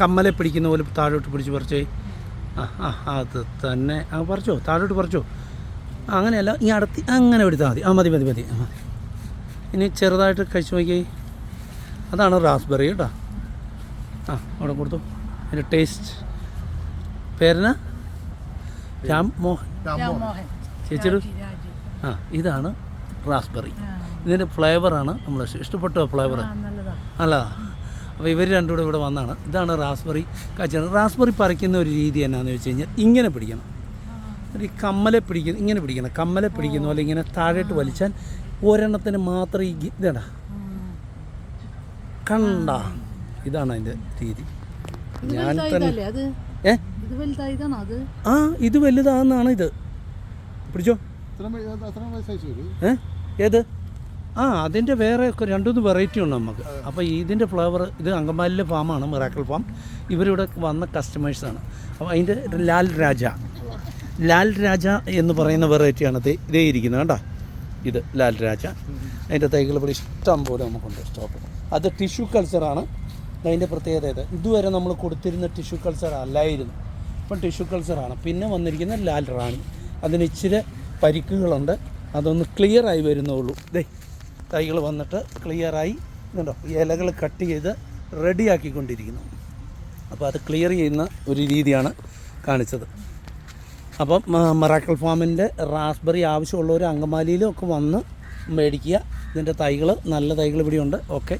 കമ്മലെ പിടിക്കുന്ന പോലെ താഴോട്ട് പിടിച്ച് പറിച്ചേ ആ ആ അത് തന്നെ. ആ പറിച്ചോ താഴോട്ട് പറിച്ചോ. അങ്ങനെയല്ല ഈ അടുത്ത് അങ്ങനെ എടുത്താൽ മതി. ആ മതി മതി മതി. ആ, മതി ഇനി ചെറുതായിട്ട് കഴിച്ചു നോക്കി. അതാണ് റാസ്ബെറി കേട്ടോ. ആ അവിടെ കൊടുത്തു. അതിന്റെ ടേസ്റ്റ് പേരന രാം മോഹൻ ചേച്ചിയുടെ. ആ ഇതാണ് റാസ്ബെറി ഇതിന്റെ ഫ്ലേവറാണ് നമ്മൾ ഇഷ്ടപ്പെട്ട ഫ്ലേവർ ആ, നല്ലതാ അല്ല. അപ്പോൾ ഇവർ രണ്ടും കൂടെ ഇവിടെ വന്നാണ്. ഇതാണ് റാസ്ബെറി കാച്ചാണ് റാസ്ബെറി പറിക്കുന്ന ഒരു രീതി എന്നാന്ന് വെച്ച് കഴിഞ്ഞാൽ ഇങ്ങനെ പിടിക്കണം. ഈ കമ്മലെ പിടിക്കുന്ന ഇങ്ങനെ പിടിക്കണം. കമ്മലെ പിടിക്കുന്ന പോലെ ഇങ്ങനെ താഴേട്ട് വലിച്ചാൽ ഒരെണ്ണത്തിന് മാത്രം ഈ ഇതാണ് ഇതാടാ. കണ്ട. ഇതാണ് അതിന്റെ രീതി. ഇത് ഞാൻ തന്നെ അത്? ഏ? ഇത് വലുതായതാണോ അത്? ആ ഇത് വലുതാണെന്നാണ് ഇത്. പിടിച്ചോ. ഏത്? ആ അതിന്റെ വേറെ രണ്ടുമൂന്ന് വെറൈറ്റി ഉണ്ട് നമുക്ക്. അപ്പോൾ ഇതിന്റെ ഫ്ലേവർ ഇത് അങ്കമാലിലെ ഫാമാണ് മിറാക്കിൾ ഫാം ഇവരിവിടെ വന്ന കസ്റ്റമേഴ്സാണ് അപ്പോൾ അതിന്റെ ലാൽ രാജ. ലാൽ രാജ എന്ന് പറയുന്ന വെറൈറ്റിയാണ് ഇത്. ഇരിക്കുന്നത് കേട്ടോ ഇത് ലാൽ രാജ. അതിന്റെ തൈകൾ ഇവിടെ ഇഷ്ടം പോലെ നമുക്കുണ്ട് സ്റ്റോക്ക് അത് ടിഷ്യൂ കൾച്ചറാണ് അതിന്റെ പ്രത്യേകത ഇത്. ഇതുവരെ നമ്മൾ കൊടുത്തിരുന്ന ടിഷ്യൂ കൾച്ചർ അല്ലായിരുന്നു. ഇപ്പം ടിഷ്യൂ കൾച്ചറാണ് പിന്നെ വന്നിരിക്കുന്ന ലാൽ റാണി. അതിന് ഇച്ചിരി പരിക്കുകളുണ്ട്. അതൊന്ന് ക്ലിയർ ആയി വരുന്നുള്ളൂ ദേ തൈകൾ വന്നിട്ട് ക്ലിയറായി ഇതുണ്ടോ ഇലകൾ കട്ട് ചെയ്ത് റെഡിയാക്കിക്കൊണ്ടിരിക്കുന്നു അപ്പോൾ അത് ക്ലിയർ ചെയ്യുന്ന ഒരു രീതിയാണ് കാണിച്ചത്. അപ്പം മറാക്കൽ ഫാമിന്റെ റാസ്ബെറി ആവശ്യമുള്ളവർ അങ്കമാലിയിലും ഒക്കെ വന്ന് മേടിക്കുക. ഇതിന്റെ തൈകൾ നല്ല തൈകൾ ഇവിടെയുണ്ട്. ഓക്കെ